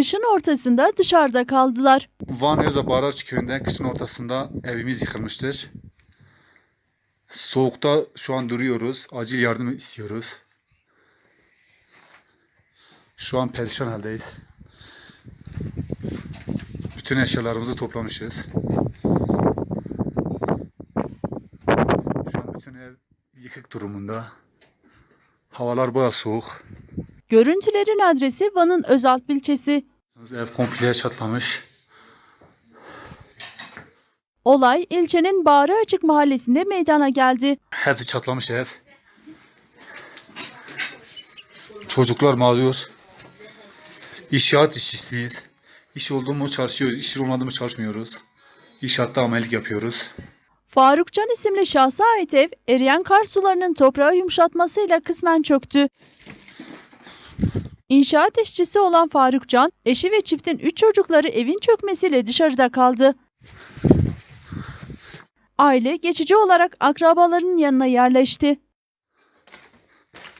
kışın ortasında dışarıda kaldılar. Van Öza Baraj köyünde kışın ortasında evimiz yıkılmıştır. Soğukta şu an duruyoruz. Acil yardım istiyoruz. Şu an perişan haldeyiz. Bütün eşyalarımızı toplamışız. Şu an bütün ev yıkık durumunda. Havalar baya soğuk. Görüntülerin adresi Van'ın Özalp ilçesi. Ev komple çatlamış. Olay ilçenin Bağrı Açık mahallesinde meydana geldi. Hepsi çatlamış ev. Çocuklar mağdur. İnşaat işçisiyiz. İş oldu mu çalışıyoruz, iş olmadı mı çalışmıyoruz. İnşaatta amelik yapıyoruz. Farukcan isimli şahsa ait ev eriyen kar sularının toprağı yumuşatmasıyla kısmen çöktü. İnşaat işçisi olan Farukcan, eşi ve çiftin 3 çocukları evin çökmesiyle dışarıda kaldı. Aile geçici olarak akrabalarının yanına yerleşti.